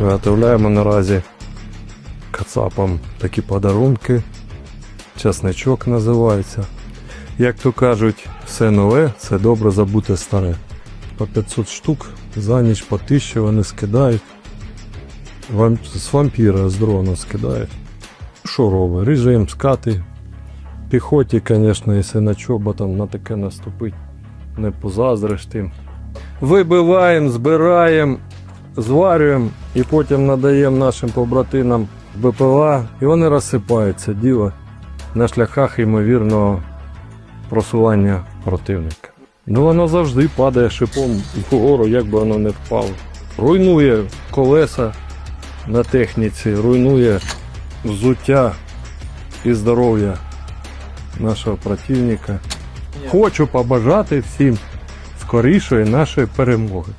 Виготовляємо наразі кацапам такі подарунки. Часничок називається. Як то кажуть, все нове це добре забуте старе. По 500 штук за ніч по 1000 вони скидають. З вампіра з дрона скидають. Що робить? Режим скати. Піхоті, звісно, якщо на чоботом на таке наступить, не позаздриш тим. Вибиваємо, збираємо, зварюємо і потім надаємо нашим побратинам БПЛА, і вони розсипаються діло на шляхах ймовірного просування противника. Ну воно завжди падає шипом вгору, як би воно не впало. Руйнує колеса на техніці, руйнує взуття і здоров'я нашого противника. Хочу побажати всім скорішої нашої перемоги.